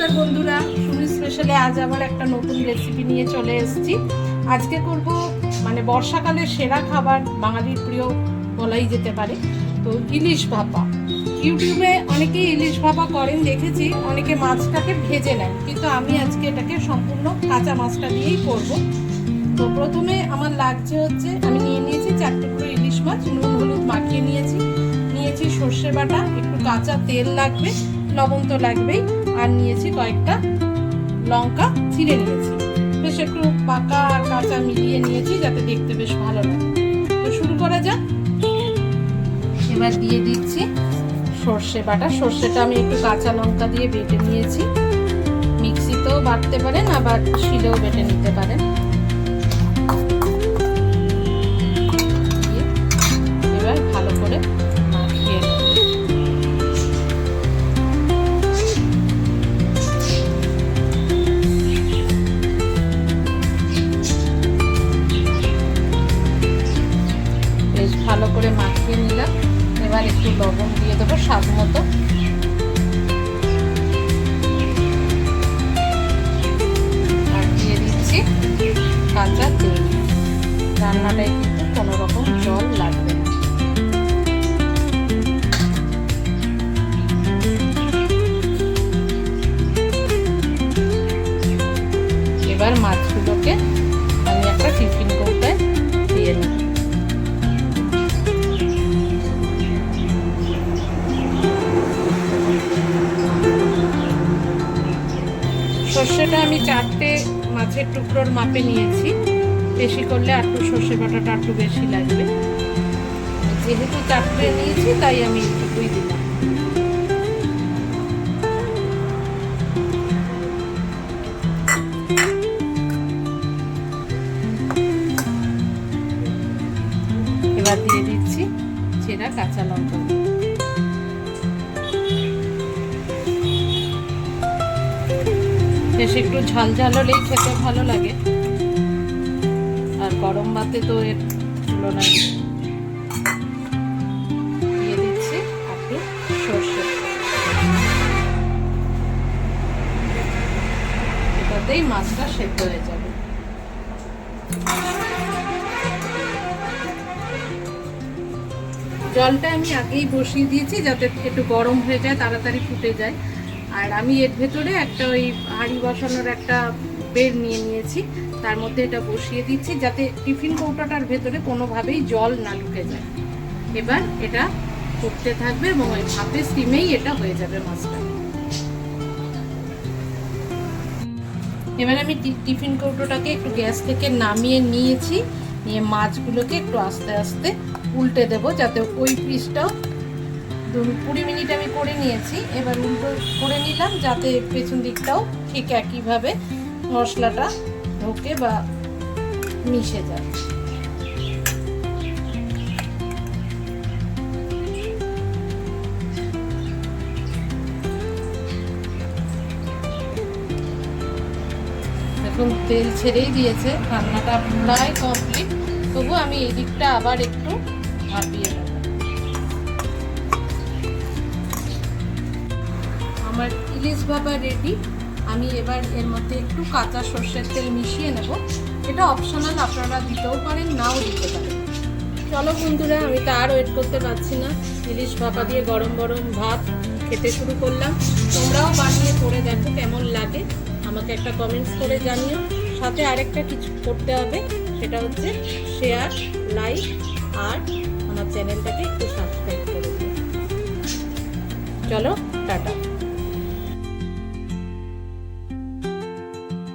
নমস্কার বন্ধুরা সুমি স্পেশালে আজ আবার একটা নতুন রেসিপি নিয়ে চলে এসেছি। আজকে করব মানে বর্ষাকালের সেরা খাবার, বাঙালির প্রিয় বলাই যেতে পারে। তো ইলিশ ভাপা। ইউটিউবে অনেকেই ইলিশ ভাপা করেন, দেখেছি, অনেকে মাছটাকে ভেজে নেন। কিন্তু আমি আজকে এটাকে সম্পূর্ণ কাঁচা মাছটা দিয়েই করব। তো প্রথমে আমার লাগছে হচ্ছে, আমি নিয়ে নিয়েছি চারটে টুকরো ইলিশ মাছ, নুন, হলুদ মাখিয়ে নিয়েছি। নিয়েছি সর্ষে বাটা, একটু কাঁচা তেল লাগবে, লবণ তো লাগবেই। আর নিয়েছি কয়েকটা লঙ্কা ছিঁড়ে নিয়েছি। বেশ একটু পাকা আর কাঁচা মিলিয়ে নিয়েছি, যাতে দেখতে বেশ ভালো লাগে। তো শুরু করা যাক। এবার দিয়ে দিচ্ছি সর্ষে বাটা। সর্ষেটা আমি একটু কাঁচা লঙ্কা দিয়ে বেটে নিয়েছি। মিক্সিতেও বাটতে পারেন, আবার শিলেও বেটে নিতে পারেন। এবার একটু লবণ দিয়ে দেবো স্বাদ মতো। সর্ষেটা আমি চারটে মাছের টুকরোর মাপে নিয়েছি। বেশি করলে আর একটু সর্ষে বাটাটা একটু বেশি লাগবে। যেহেতু চারটে নিয়েছি, তাই আমি এইটুকুই দিলাম। এবার দিয়ে দিচ্ছি চেরা কাঁচা লঙ্কা। বেশ একটু ঝাল ঝাল হলেই খেতে ভালো লাগে। আর গরম ভাতে তো এর তুলনায় সর্ষে। এটাতেই মাছটা সেদ্ধ হয়ে যাবে। জলটা আমি আগেই বসিয়ে দিয়েছি যাতে একটু গরম হয়ে যায়, তাড়াতাড়ি ফুটে যায়। আর আমি এর ভেতরে একটা ওই হাঁড়ি বসানোর একটা বের নিয়ে নিয়েছি। তার মধ্যে এটা বসিয়ে দিচ্ছি যাতে টিফিন কৌটাটার ভেতরে কোনোভাবেই জল না ঢুকে যায়। এবার এটা ফুটতে থাকবে এবং ওই ভাপে স্টিমেই এটা হয়ে যাবে মাছটা। এবার আমি টিফিন কৌটোটাকে একটু গ্যাস থেকে নামিয়ে নিয়েছি। নিয়ে মাছগুলোকে একটু আস্তে আস্তে উল্টে দেবো যাতে ওই পিসটাও কুড়ি মিনিট আমি করে নিয়েছি। এবার উল্টো করে নিলাম যাতে পেছন দিকটাও ঠিক একইভাবে মশলাটা ঢোকে বা মিশে যায়। এখন তেল ছেড়েই দিয়েছে, রান্নাটা প্রায় কমপ্লিট তবু আমি এই দিকটা আবার একটু ভাপিয়ে নেব। আমার ইলিশ ভাপা রেডি আমি এবার এর মধ্যে একটু কাঁচা সর্ষের তেল মিশিয়ে নেব। এটা অপশনাল আপনারা দিতেও পারেন, নাও দিতে পারেন। চলো বন্ধুরা, আমি তো আর ওয়েট করতে পারছি না। ইলিশ ভাপা দিয়ে গরম গরম ভাত খেতে শুরু করলাম। তোমরাও বানিয়ে করে দেখো কেমন লাগে। আমাকে একটা কমেন্টস করে জানিও। সাথে আরেকটা কিছু করতে হবে, সেটা হচ্ছে শেয়ার লাইক আর আমার চ্যানেলটাকে একটু সাবস্ক্রাইব করে চলো, টাটা।